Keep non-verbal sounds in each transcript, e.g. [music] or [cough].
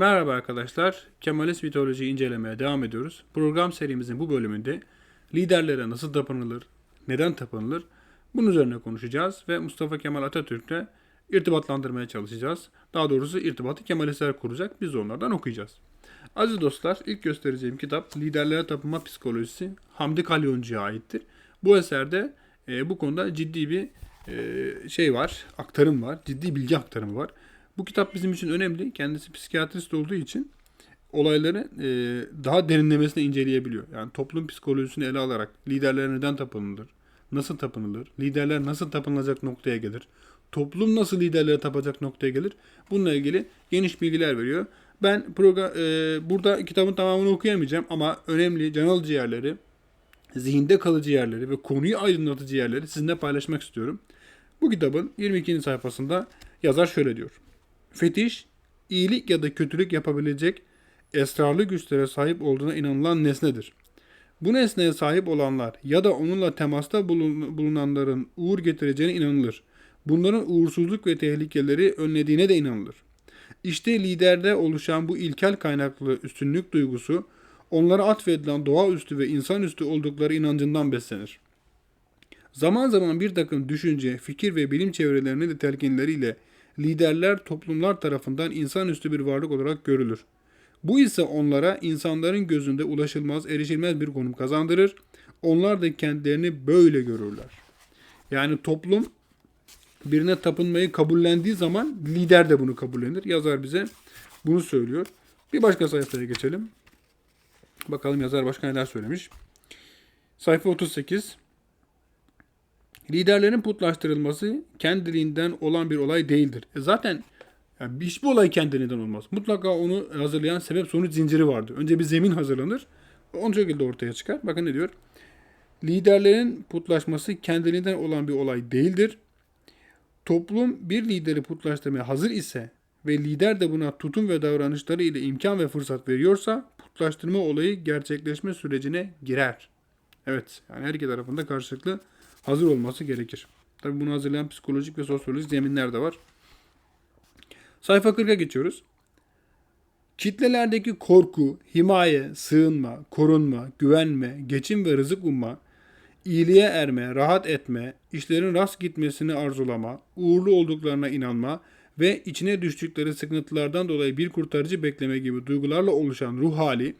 Merhaba arkadaşlar. Kemalist mitolojiyi incelemeye devam ediyoruz. Program serimizin bu bölümünde liderlere nasıl tapınılır, neden tapınılır bunun üzerine konuşacağız ve Mustafa Kemal Atatürk'le irtibatlandırmaya çalışacağız. Daha doğrusu irtibatı Kemalistler kuracak. Biz de onlardan okuyacağız. Aziz dostlar, ilk göstereceğim kitap Liderlere Tapınma Psikolojisi Hamdi Kalyoncu'ya aittir. Bu eserde e, bu konuda ciddi bir e, şey var, aktarım var, ciddi bilgi aktarımı var. Bu kitap bizim için önemli. Kendisi psikiyatrist olduğu için olayları e, daha derinlemesine inceleyebiliyor. Yani toplum psikolojisini ele alarak liderlere neden tapınılır, nasıl tapınılır, liderler nasıl tapınılacak noktaya gelir, toplum nasıl liderlere tapacak noktaya gelir. Bununla ilgili geniş bilgiler veriyor. Ben program, e, burada kitabın tamamını okuyamayacağım ama önemli can alıcı yerleri, zihinde kalıcı yerleri ve konuyu aydınlatıcı yerleri sizinle paylaşmak istiyorum. Bu kitabın 22. sayfasında yazar şöyle diyor. Fetiş, iyilik ya da kötülük yapabilecek esrarlı güçlere sahip olduğuna inanılan nesnedir. Bu nesneye sahip olanlar ya da onunla temasta bulun- bulunanların uğur getireceğine inanılır. Bunların uğursuzluk ve tehlikeleri önlediğine de inanılır. İşte liderde oluşan bu ilkel kaynaklı üstünlük duygusu onlara atfedilen doğaüstü ve insanüstü oldukları inancından beslenir. Zaman zaman bir takım düşünce, fikir ve bilim çevrelerinin de telkinleriyle liderler toplumlar tarafından insanüstü bir varlık olarak görülür. Bu ise onlara insanların gözünde ulaşılmaz, erişilmez bir konum kazandırır. Onlar da kendilerini böyle görürler. Yani toplum birine tapınmayı kabullendiği zaman lider de bunu kabullenir. Yazar bize bunu söylüyor. Bir başka sayfaya geçelim. Bakalım yazar başka neler söylemiş. Sayfa 38. Liderlerin putlaştırılması kendiliğinden olan bir olay değildir. E zaten yani hiçbir olay kendiliğinden olmaz. Mutlaka onu hazırlayan sebep sonuç zinciri vardır. Önce bir zemin hazırlanır. O şekilde ortaya çıkar. Bakın ne diyor. Liderlerin putlaşması kendiliğinden olan bir olay değildir. Toplum bir lideri putlaştırmaya hazır ise ve lider de buna tutum ve davranışları ile imkan ve fırsat veriyorsa putlaştırma olayı gerçekleşme sürecine girer. Evet yani her iki tarafında karşılıklı hazır olması gerekir. Tabi bunu hazırlayan psikolojik ve sosyolojik zeminler de var. Sayfa 40'a geçiyoruz. Kitlelerdeki korku, himaye, sığınma, korunma, güvenme, geçim ve rızık umma, iyiliğe erme, rahat etme, işlerin rast gitmesini arzulama, uğurlu olduklarına inanma ve içine düştükleri sıkıntılardan dolayı bir kurtarıcı bekleme gibi duygularla oluşan ruh hali,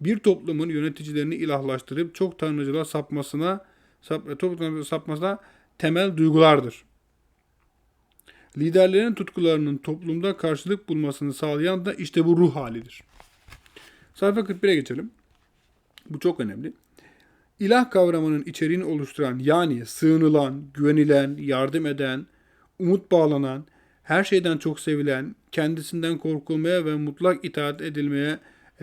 bir toplumun yöneticilerini ilahlaştırıp çok tanrıcılığa sapmasına sap, çok tanrıcılığa sapmasına temel duygulardır. Liderlerin tutkularının toplumda karşılık bulmasını sağlayan da işte bu ruh halidir. Sayfa 41'e geçelim. Bu çok önemli. İlah kavramının içeriğini oluşturan yani sığınılan, güvenilen, yardım eden, umut bağlanan, her şeyden çok sevilen, kendisinden korkulmaya ve mutlak itaat edilmeye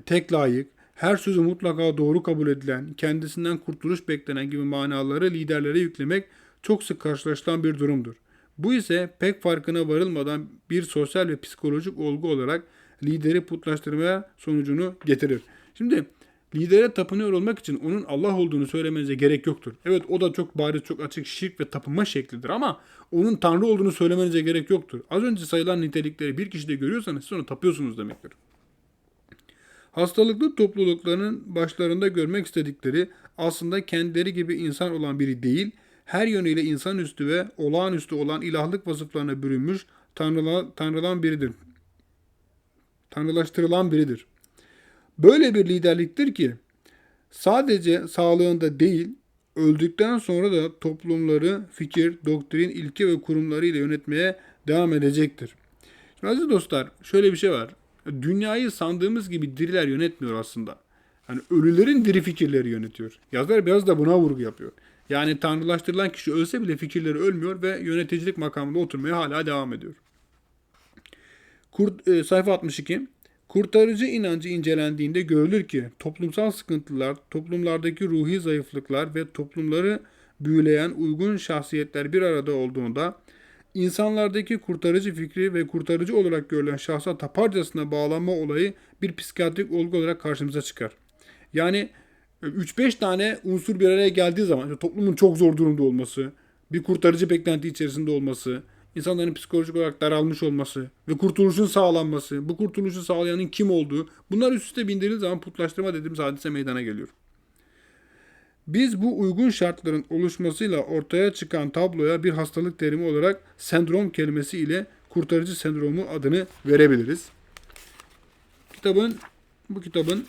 tek layık, her sözü mutlaka doğru kabul edilen, kendisinden kurtuluş beklenen gibi manaları liderlere yüklemek çok sık karşılaşılan bir durumdur. Bu ise pek farkına varılmadan bir sosyal ve psikolojik olgu olarak lideri putlaştırmaya sonucunu getirir. Şimdi lidere tapınıyor olmak için onun Allah olduğunu söylemenize gerek yoktur. Evet o da çok bariz, çok açık şirk ve tapınma şeklidir ama onun Tanrı olduğunu söylemenize gerek yoktur. Az önce sayılan nitelikleri bir kişide görüyorsanız siz ona tapıyorsunuz demektir. Hastalıklı toplulukların başlarında görmek istedikleri aslında kendileri gibi insan olan biri değil, her yönüyle insanüstü ve olağanüstü olan ilahlık vasıflarına bürünmüş tanrılan, tanrılan biridir. Tanrılaştırılan biridir. Böyle bir liderliktir ki sadece sağlığında değil, öldükten sonra da toplumları fikir, doktrin, ilke ve kurumları ile yönetmeye devam edecektir. Şimdi aziz dostlar şöyle bir şey var. Dünyayı sandığımız gibi diriler yönetmiyor aslında. Yani ölülerin diri fikirleri yönetiyor. Yazar biraz da buna vurgu yapıyor. Yani tanrılaştırılan kişi ölse bile fikirleri ölmüyor ve yöneticilik makamında oturmaya hala devam ediyor. Kurt, e, sayfa 62. Kurtarıcı inancı incelendiğinde görülür ki toplumsal sıkıntılar, toplumlardaki ruhi zayıflıklar ve toplumları büyüleyen uygun şahsiyetler bir arada olduğunda insanlardaki kurtarıcı fikri ve kurtarıcı olarak görülen şahsa taparcasına bağlanma olayı bir psikiyatrik olgu olarak karşımıza çıkar. Yani 3-5 tane unsur bir araya geldiği zaman işte toplumun çok zor durumda olması, bir kurtarıcı beklenti içerisinde olması, insanların psikolojik olarak daralmış olması ve kurtuluşun sağlanması, bu kurtuluşu sağlayanın kim olduğu bunlar üst üste bindirildiği zaman putlaştırma dediğimiz hadise meydana geliyor. Biz bu uygun şartların oluşmasıyla ortaya çıkan tabloya bir hastalık terimi olarak sendrom kelimesi ile kurtarıcı sendromu adını verebiliriz. Kitabın bu kitabın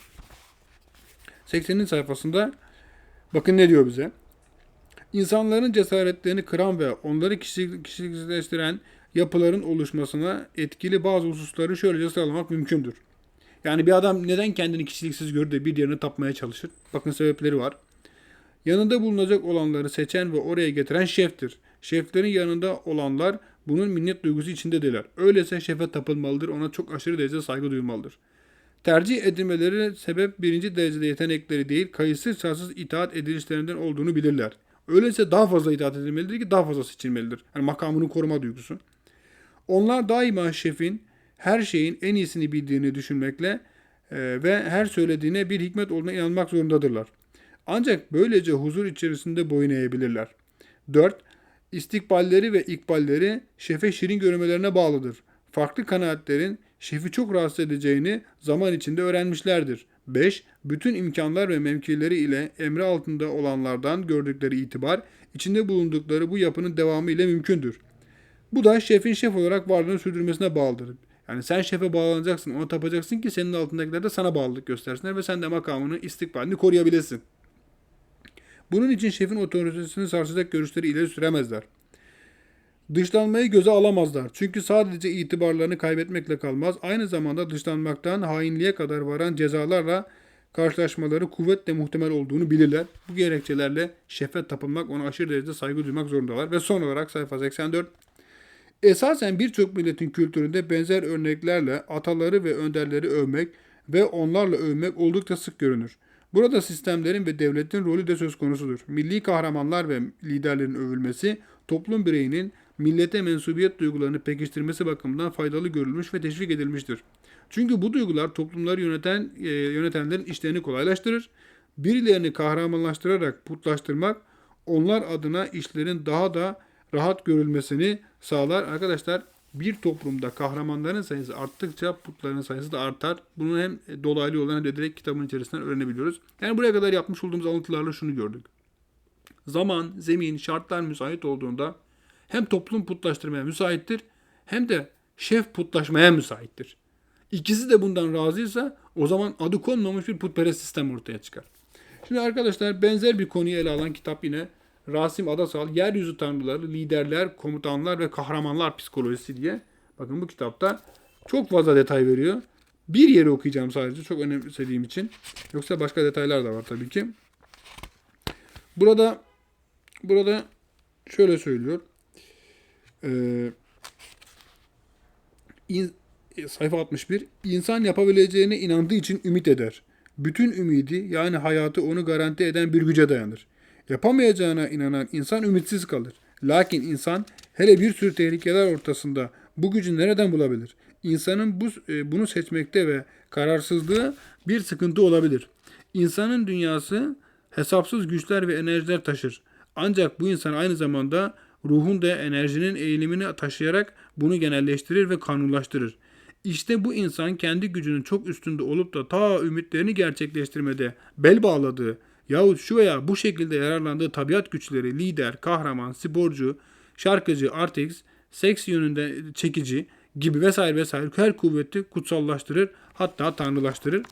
80. sayfasında bakın ne diyor bize. İnsanların cesaretlerini kıran ve onları kişilik, kişilikleştiren yapıların oluşmasına etkili bazı hususları şöylece sıralamak mümkündür. Yani bir adam neden kendini kişiliksiz görür de bir yerine tapmaya çalışır? Bakın sebepleri var. Yanında bulunacak olanları seçen ve oraya getiren şeftir. Şeflerin yanında olanlar bunun minnet duygusu içindedirler. Öyleyse şefe tapılmalıdır, ona çok aşırı derecede saygı duymalıdır. Tercih edilmeleri sebep birinci derecede yetenekleri değil, kayıtsız şartsız itaat edilişlerinden olduğunu bilirler. Öyleyse daha fazla itaat edilmelidir ki daha fazla seçilmelidir. Yani makamını koruma duygusu. Onlar daima şefin her şeyin en iyisini bildiğini düşünmekle e, ve her söylediğine bir hikmet olduğuna inanmak zorundadırlar. Ancak böylece huzur içerisinde boyun eğebilirler. 4. İstikballeri ve ikballeri şefe şirin görmelerine bağlıdır. Farklı kanaatlerin şefi çok rahatsız edeceğini zaman içinde öğrenmişlerdir. 5. Bütün imkanlar ve mevkileri ile emri altında olanlardan gördükleri itibar, içinde bulundukları bu yapının devamı ile mümkündür. Bu da şefin şef olarak varlığını sürdürmesine bağlıdır. Yani sen şefe bağlanacaksın, ona tapacaksın ki senin altındakiler de sana bağlılık göstersinler ve sen de makamını, istikbalini koruyabilesin. Bunun için şefin otoritesini sarsacak görüşleri ileri süremezler. Dışlanmayı göze alamazlar. Çünkü sadece itibarlarını kaybetmekle kalmaz, aynı zamanda dışlanmaktan hainliğe kadar varan cezalarla karşılaşmaları kuvvetle muhtemel olduğunu bilirler. Bu gerekçelerle şefe tapınmak, ona aşırı derecede saygı duymak zorundalar. Ve son olarak sayfa 84. Esasen birçok milletin kültüründe benzer örneklerle ataları ve önderleri övmek ve onlarla övmek oldukça sık görünür. Burada sistemlerin ve devletin rolü de söz konusudur. Milli kahramanlar ve liderlerin övülmesi, toplum bireyinin millete mensubiyet duygularını pekiştirmesi bakımından faydalı görülmüş ve teşvik edilmiştir. Çünkü bu duygular toplumları yöneten e, yönetenlerin işlerini kolaylaştırır. Birilerini kahramanlaştırarak putlaştırmak onlar adına işlerin daha da rahat görülmesini sağlar. Arkadaşlar bir toplumda kahramanların sayısı arttıkça putların sayısı da artar. Bunu hem dolaylı yoldan hem de direkt kitabın içerisinden öğrenebiliyoruz. Yani buraya kadar yapmış olduğumuz alıntılarla şunu gördük. Zaman, zemin, şartlar müsait olduğunda hem toplum putlaştırmaya müsaittir hem de şef putlaşmaya müsaittir. İkisi de bundan razıysa o zaman adı konmamış bir putperest sistem ortaya çıkar. Şimdi arkadaşlar benzer bir konuyu ele alan kitap yine Rasim Adasal Yeryüzü Tanrıları, Liderler, Komutanlar ve Kahramanlar Psikolojisi diye. Bakın bu kitapta çok fazla detay veriyor. Bir yeri okuyacağım sadece çok önemsediğim için. Yoksa başka detaylar da var tabii ki. Burada burada şöyle söylüyor. Ee, in, sayfa 61. İnsan yapabileceğine inandığı için ümit eder. Bütün ümidi yani hayatı onu garanti eden bir güce dayanır. Yapamayacağına inanan insan ümitsiz kalır. Lakin insan hele bir sürü tehlikeler ortasında bu gücü nereden bulabilir? İnsanın bu, e, bunu seçmekte ve kararsızlığı bir sıkıntı olabilir. İnsanın dünyası hesapsız güçler ve enerjiler taşır. Ancak bu insan aynı zamanda ruhun da enerjinin eğilimini taşıyarak bunu genelleştirir ve kanunlaştırır. İşte bu insan kendi gücünün çok üstünde olup da ta ümitlerini gerçekleştirmede bel bağladığı yahut şu veya bu şekilde yararlandığı tabiat güçleri lider, kahraman, sporcu, şarkıcı, artist, seks yönünde çekici gibi vesaire vesaire her kuvveti kutsallaştırır hatta tanrılaştırır.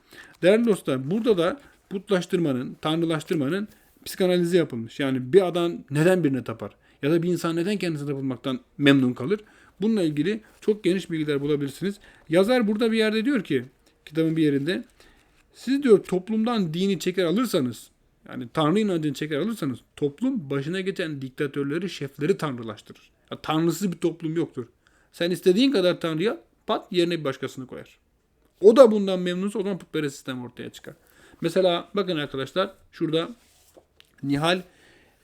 Değerli dostlar burada da putlaştırmanın, tanrılaştırmanın psikanalizi yapılmış. Yani bir adam neden birine tapar? Ya da bir insan neden kendisine tapılmaktan memnun kalır? Bununla ilgili çok geniş bilgiler bulabilirsiniz. Yazar burada bir yerde diyor ki, kitabın bir yerinde, siz diyor toplumdan dini çeker alırsanız, yani Tanrı inancını çeker alırsanız, toplum başına geçen diktatörleri, şefleri tanrılaştırır. Ya, tanrısız bir toplum yoktur. Sen istediğin kadar tanrıya pat yerine bir başkasını koyar. O da bundan memnunsa o zaman putperest sistem ortaya çıkar. Mesela bakın arkadaşlar şurada Nihal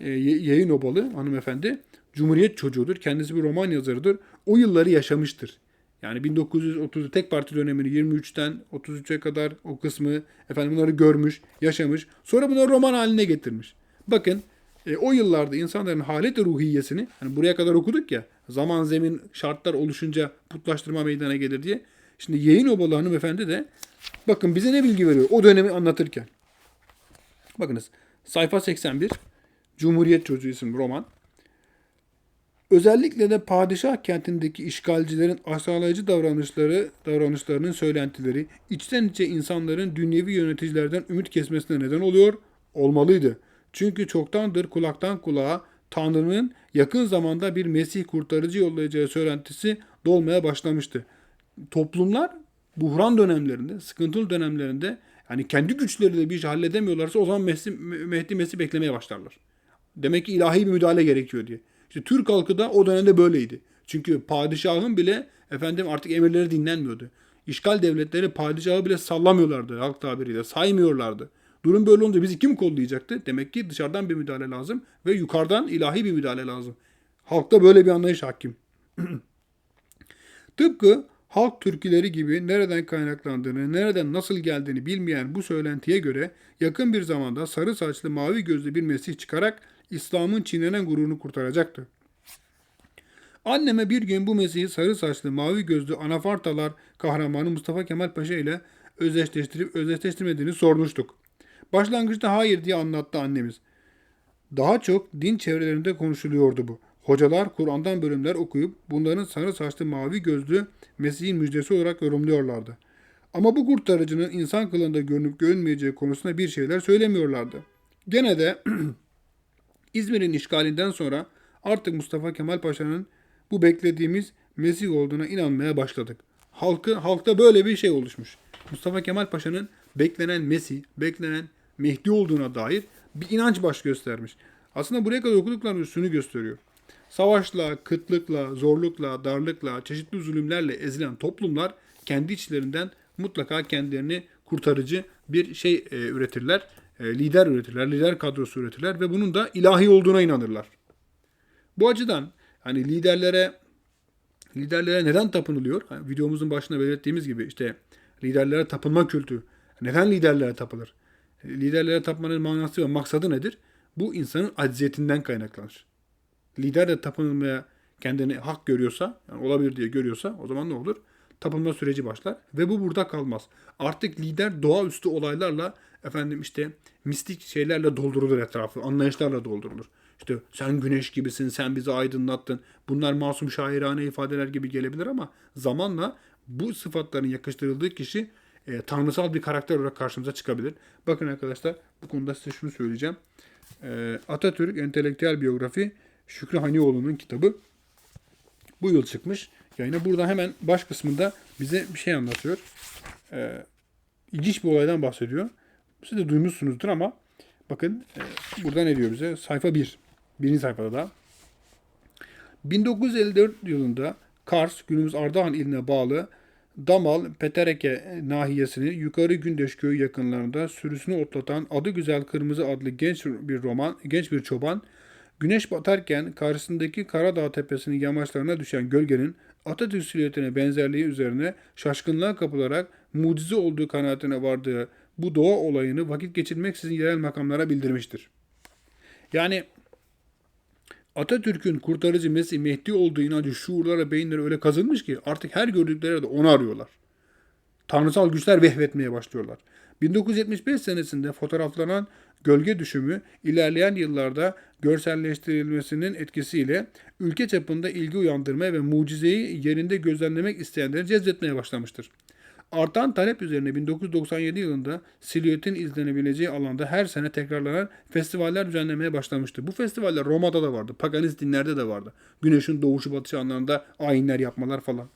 e, Yayın Obalı hanımefendi Cumhuriyet çocuğudur. Kendisi bir roman yazarıdır. O yılları yaşamıştır. Yani 1930 tek parti dönemini 23'ten 33'e kadar o kısmı efendim bunları görmüş, yaşamış. Sonra bunları roman haline getirmiş. Bakın E, o yıllarda insanların halet ruhiyesini, hani buraya kadar okuduk ya, zaman zemin şartlar oluşunca putlaştırma meydana gelir diye. Şimdi yayın obalı hanımefendi de bakın bize ne bilgi veriyor o dönemi anlatırken. Bakınız sayfa 81 Cumhuriyet Çocuğu isimli roman. Özellikle de padişah kentindeki işgalcilerin aşağılayıcı davranışları, davranışlarının söylentileri içten içe insanların dünyevi yöneticilerden ümit kesmesine neden oluyor, olmalıydı. Çünkü çoktandır kulaktan kulağa Tanrı'nın yakın zamanda bir Mesih kurtarıcı yollayacağı söylentisi dolmaya başlamıştı. Toplumlar buhran dönemlerinde, sıkıntılı dönemlerinde yani kendi güçleriyle bir şey halledemiyorlarsa o zaman Mesih, Mehdi Mesih beklemeye başlarlar. Demek ki ilahi bir müdahale gerekiyor diye. İşte Türk halkı da o dönemde böyleydi. Çünkü padişahın bile efendim artık emirleri dinlenmiyordu. İşgal devletleri padişahı bile sallamıyorlardı halk tabiriyle. Saymıyorlardı. Durum böyle olunca bizi kim kollayacaktı? Demek ki dışarıdan bir müdahale lazım ve yukarıdan ilahi bir müdahale lazım. Halkta böyle bir anlayış hakim. [clears throat] Tıpkı halk türküleri gibi nereden kaynaklandığını, nereden nasıl geldiğini bilmeyen bu söylentiye göre yakın bir zamanda sarı saçlı mavi gözlü bir Mesih çıkarak İslam'ın çiğnenen gururunu kurtaracaktı. Anneme bir gün bu Mesih'i sarı saçlı mavi gözlü anafartalar kahramanı Mustafa Kemal Paşa ile özdeşleştirip özdeşleştirmediğini sormuştuk. Başlangıçta hayır diye anlattı annemiz. Daha çok din çevrelerinde konuşuluyordu bu. Hocalar Kur'an'dan bölümler okuyup bunların sarı saçlı mavi gözlü Mesih'in müjdesi olarak yorumluyorlardı. Ama bu kurtarıcının insan kılığında görünüp görünmeyeceği konusunda bir şeyler söylemiyorlardı. Gene de [clears throat] İzmir'in işgalinden sonra artık Mustafa Kemal Paşa'nın bu beklediğimiz Mesih olduğuna inanmaya başladık. Halkı, halkta böyle bir şey oluşmuş. Mustafa Kemal Paşa'nın beklenen Mesih, beklenen Mehdi olduğuna dair bir inanç baş göstermiş. Aslında buraya kadar okuduklarımız şunu gösteriyor. Savaşla, kıtlıkla, zorlukla, darlıkla, çeşitli zulümlerle ezilen toplumlar kendi içlerinden mutlaka kendilerini kurtarıcı bir şey e, üretirler. E, lider üretirler, lider kadrosu üretirler ve bunun da ilahi olduğuna inanırlar. Bu açıdan hani liderlere liderlere neden tapınılıyor? Hani videomuzun başında belirttiğimiz gibi işte liderlere tapınma kültü. Neden liderlere tapılır? E, liderlere tapmanın manası ve maksadı nedir? Bu insanın acziyetinden kaynaklanır. Lider de tapınılmaya kendini hak görüyorsa, yani olabilir diye görüyorsa o zaman ne olur? Tapınma süreci başlar ve bu burada kalmaz. Artık lider doğaüstü olaylarla efendim işte mistik şeylerle doldurulur etrafı, anlayışlarla doldurulur. İşte sen güneş gibisin, sen bizi aydınlattın. Bunlar masum şairane ifadeler gibi gelebilir ama zamanla bu sıfatların yakıştırıldığı kişi e, tanrısal bir karakter olarak karşımıza çıkabilir. Bakın arkadaşlar bu konuda size şunu söyleyeceğim. E, Atatürk Entelektüel Biyografi Şükrü Hanioğlu'nun kitabı bu yıl çıkmış. Yani burada hemen baş kısmında bize bir şey anlatıyor. E, ilginç bir olaydan bahsediyor. Siz de duymuşsunuzdur ama bakın e, burada ne diyor bize? Sayfa 1. Birinci sayfada da. 1954 yılında Kars, günümüz Ardahan iline bağlı Damal, Petereke nahiyesinin Yukarı Gündeş köyü yakınlarında sürüsünü otlatan adı güzel Kırmızı adlı genç bir roman, genç bir çoban, güneş batarken karşısındaki Karadağ tepesinin yamaçlarına düşen gölgenin Atatürk silüetine benzerliği üzerine şaşkınlığa kapılarak mucize olduğu kanaatine vardığı bu doğa olayını vakit geçirmeksizin yerel makamlara bildirmiştir. Yani Atatürk'ün kurtarıcı Mesih Mehdi olduğu inancı şuurlara, beyinlere öyle kazınmış ki artık her gördükleri de onu arıyorlar. Tanrısal güçler vehvetmeye başlıyorlar. 1975 senesinde fotoğraflanan gölge düşümü ilerleyen yıllarda görselleştirilmesinin etkisiyle ülke çapında ilgi uyandırmaya ve mucizeyi yerinde gözlemlemek isteyenleri cezbetmeye başlamıştır. Artan talep üzerine 1997 yılında silüetin izlenebileceği alanda her sene tekrarlanan festivaller düzenlemeye başlamıştı. Bu festivaller Roma'da da vardı, paganist dinlerde de vardı. Güneşin doğuşu batışı anlarında ayinler yapmalar falan.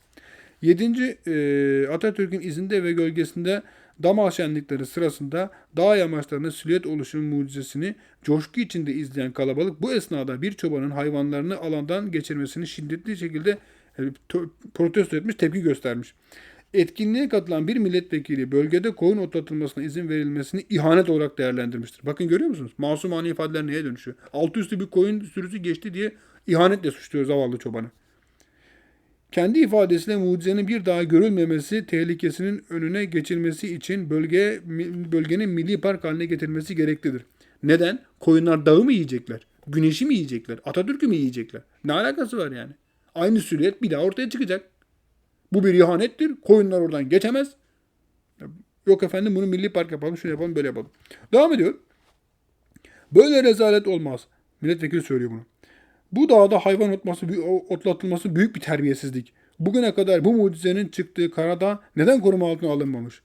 7. E, Atatürk'ün izinde ve gölgesinde Damal şenlikleri sırasında dağ yamaçlarında silüet oluşumun mucizesini coşku içinde izleyen kalabalık bu esnada bir çobanın hayvanlarını alandan geçirmesini şiddetli şekilde e, protesto etmiş, tepki göstermiş. Etkinliğe katılan bir milletvekili bölgede koyun otlatılmasına izin verilmesini ihanet olarak değerlendirmiştir. Bakın görüyor musunuz? Masumane ifadeler neye dönüşüyor? Altı üstü bir koyun sürüsü geçti diye ihanetle suçluyor zavallı çobanı. Kendi ifadesiyle mucizenin bir daha görülmemesi tehlikesinin önüne geçilmesi için bölge bölgenin milli park haline getirilmesi gereklidir. Neden? Koyunlar dağı mı yiyecekler? Güneşi mi yiyecekler? Atatürk'ü mü yiyecekler? Ne alakası var yani? Aynı silüet bir daha ortaya çıkacak. Bu bir ihanettir. Koyunlar oradan geçemez. Yok efendim bunu milli park yapalım, şunu yapalım, böyle yapalım. Devam ediyor. Böyle rezalet olmaz. Milletvekili söylüyor bunu. Bu dağda hayvan otması, otlatılması büyük bir terbiyesizlik. Bugüne kadar bu mucizenin çıktığı karada neden koruma altına alınmamış?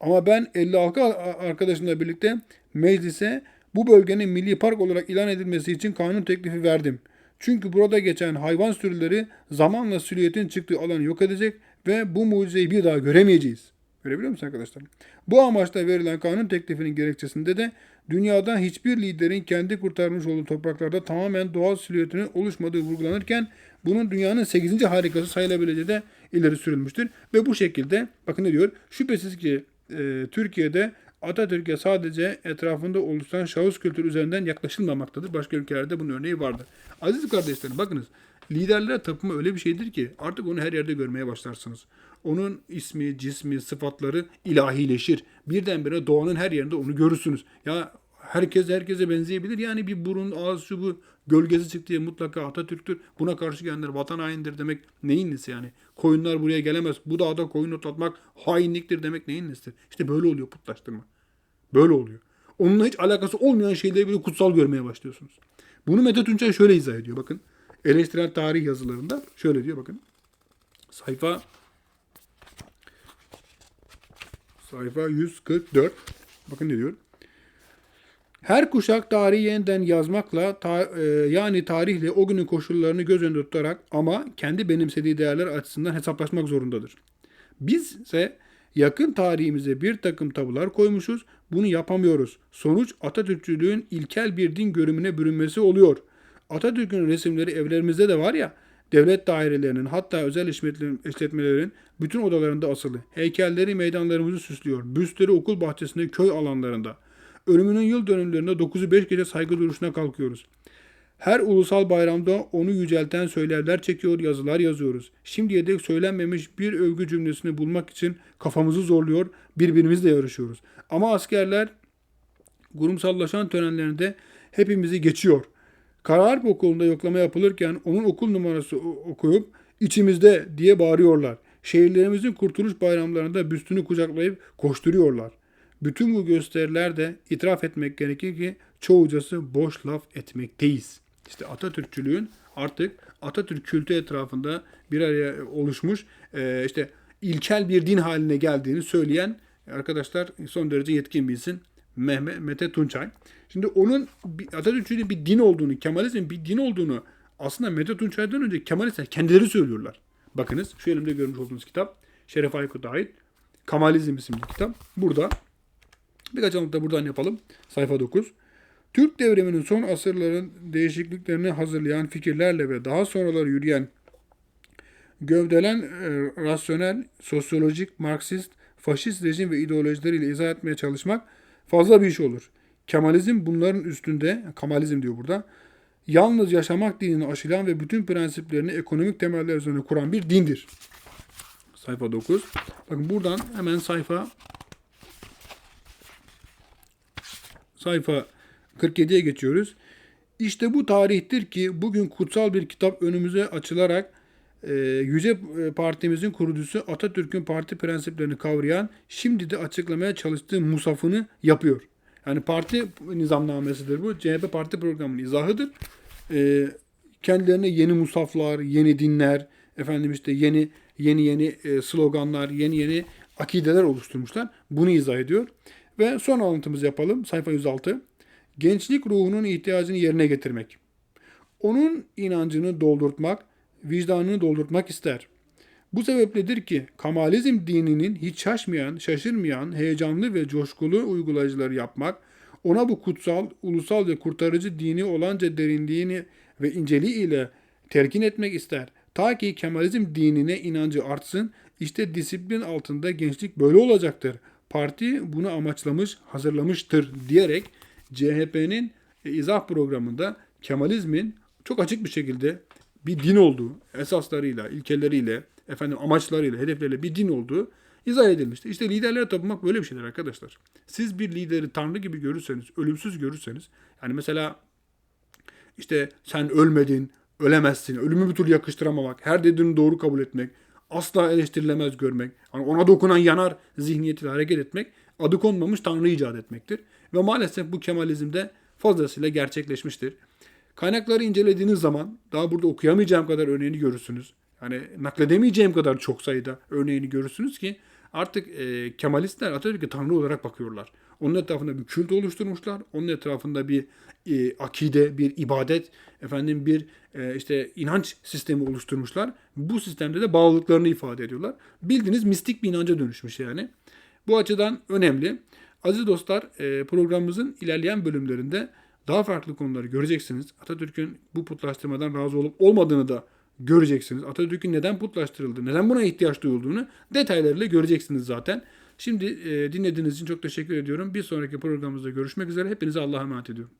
Ama ben 56 arkadaşımla birlikte meclise bu bölgenin milli park olarak ilan edilmesi için kanun teklifi verdim. Çünkü burada geçen hayvan sürüleri zamanla silüetin çıktığı alanı yok edecek ve bu mucizeyi bir daha göremeyeceğiz. Görebiliyor musun arkadaşlar? Bu amaçla verilen kanun teklifinin gerekçesinde de dünyada hiçbir liderin kendi kurtarmış olduğu topraklarda tamamen doğal silüetinin oluşmadığı vurgulanırken bunun dünyanın 8. harikası sayılabileceği de ileri sürülmüştür. Ve bu şekilde bakın ne diyor? Şüphesiz ki e, Türkiye'de Atatürk'e sadece etrafında oluşan şahıs kültürü üzerinden yaklaşılmamaktadır. Başka ülkelerde bunun örneği vardır. Aziz kardeşlerim bakınız liderlere tapınma öyle bir şeydir ki artık onu her yerde görmeye başlarsınız. Onun ismi, cismi, sıfatları ilahileşir. Birdenbire doğanın her yerinde onu görürsünüz. Ya herkes herkese benzeyebilir. Yani bir burun, ağız, şu bu gölgesi çıktı mutlaka Atatürk'tür. Buna karşı gelenler vatan haindir demek neyin nesi yani? Koyunlar buraya gelemez. Bu dağda koyun otlatmak hainliktir demek neyin nesidir? İşte böyle oluyor putlaştırma. Böyle oluyor. Onunla hiç alakası olmayan şeyleri bile kutsal görmeye başlıyorsunuz. Bunu Mete Tunçay şöyle izah ediyor. Bakın eleştirel tarih yazılarında şöyle diyor bakın. Sayfa sayfa 144. Bakın ne diyor? Her kuşak tarihi yeniden yazmakla ta, e, yani tarihle o günün koşullarını göz önünde tutarak ama kendi benimsediği değerler açısından hesaplaşmak zorundadır. Biz ise yakın tarihimize bir takım tabular koymuşuz. Bunu yapamıyoruz. Sonuç Atatürkçülüğün ilkel bir din görümüne bürünmesi oluyor. Atatürk'ün resimleri evlerimizde de var ya, devlet dairelerinin hatta özel işletmelerin bütün odalarında asılı. Heykelleri meydanlarımızı süslüyor. Büstleri okul bahçesinde köy alanlarında. Ölümünün yıl dönümlerinde 9'u 5 gece saygı duruşuna kalkıyoruz. Her ulusal bayramda onu yücelten söylerler çekiyor, yazılar yazıyoruz. Şimdiye dek söylenmemiş bir övgü cümlesini bulmak için kafamızı zorluyor, birbirimizle yarışıyoruz. Ama askerler kurumsallaşan törenlerinde hepimizi geçiyor. Karaharp okulunda yoklama yapılırken onun okul numarası okuyup içimizde diye bağırıyorlar. Şehirlerimizin kurtuluş bayramlarında büstünü kucaklayıp koşturuyorlar. Bütün bu gösterilerde itiraf etmek gerekir ki çoğucası boş laf etmekteyiz. İşte Atatürkçülüğün artık Atatürk kültü etrafında bir araya oluşmuş e, işte ilkel bir din haline geldiğini söyleyen arkadaşlar son derece yetkin bir isim Mehmet Mete Tunçay. Şimdi onun Atatürkçülüğün bir din olduğunu, Kemalizmin bir din olduğunu aslında Mete Tunçay'dan önce Kemalistler kendileri söylüyorlar. Bakınız şu elimde görmüş olduğunuz kitap Şeref Aykut'a ait Kamalizm isimli kitap. Burada birkaç alıntı buradan yapalım. Sayfa 9. Türk devriminin son asırların değişikliklerini hazırlayan fikirlerle ve daha sonraları yürüyen gövdelen e, rasyonel, sosyolojik, marksist, faşist rejim ve ideolojileriyle izah etmeye çalışmak fazla bir iş olur. Kemalizm bunların üstünde, Kemalizm diyor burada, yalnız yaşamak dinini aşılan ve bütün prensiplerini ekonomik temeller üzerine kuran bir dindir. Sayfa 9. Bakın buradan hemen sayfa sayfa 47'ye geçiyoruz. İşte bu tarihtir ki bugün kutsal bir kitap önümüze açılarak e, Yüce Partimizin kurucusu Atatürk'ün parti prensiplerini kavrayan şimdi de açıklamaya çalıştığı musafını yapıyor. Yani parti nizamnamesidir bu. CHP parti programının izahıdır. E, kendilerine yeni musaflar, yeni dinler, efendim işte yeni yeni yeni e, sloganlar, yeni yeni akideler oluşturmuşlar. Bunu izah ediyor. Ve son alıntımızı yapalım. Sayfa 106. Gençlik ruhunun ihtiyacını yerine getirmek. Onun inancını doldurtmak, vicdanını doldurtmak ister. Bu sebepledir ki Kamalizm dininin hiç şaşmayan, şaşırmayan, heyecanlı ve coşkulu uygulayıcıları yapmak, ona bu kutsal, ulusal ve kurtarıcı dini olanca derinliğini ve inceliği ile terkin etmek ister. Ta ki Kemalizm dinine inancı artsın, işte disiplin altında gençlik böyle olacaktır. Parti bunu amaçlamış, hazırlamıştır diyerek CHP'nin izah programında Kemalizmin çok açık bir şekilde bir din olduğu, esaslarıyla, ilkeleriyle, efendim amaçlarıyla, hedefleriyle bir din olduğu izah edilmişti. İşte liderlere tapınmak böyle bir şeyler arkadaşlar. Siz bir lideri tanrı gibi görürseniz, ölümsüz görürseniz, yani mesela işte sen ölmedin, ölemezsin, ölümü bir türlü yakıştıramamak, her dediğini doğru kabul etmek, asla eleştirilemez görmek, yani ona dokunan yanar zihniyetiyle hareket etmek adı konmamış Tanrı icat etmektir. Ve maalesef bu Kemalizmde fazlasıyla gerçekleşmiştir. Kaynakları incelediğiniz zaman daha burada okuyamayacağım kadar örneğini görürsünüz. Yani nakledemeyeceğim kadar çok sayıda örneğini görürsünüz ki artık e, Kemalistler Atatürk'e Tanrı olarak bakıyorlar. Onun etrafında bir kült oluşturmuşlar. Onun etrafında bir e, akide, bir ibadet, efendim bir e, işte inanç sistemi oluşturmuşlar. Bu sistemde de bağlılıklarını ifade ediyorlar. Bildiğiniz mistik bir inanca dönüşmüş yani. Bu açıdan önemli. Aziz dostlar e, programımızın ilerleyen bölümlerinde daha farklı konuları göreceksiniz. Atatürk'ün bu putlaştırmadan razı olup olmadığını da göreceksiniz. Atatürk'ün neden putlaştırıldığı, neden buna ihtiyaç duyulduğunu detaylarıyla göreceksiniz zaten. Şimdi e, dinlediğiniz için çok teşekkür ediyorum. Bir sonraki programımızda görüşmek üzere. Hepinize Allah'a emanet ediyorum.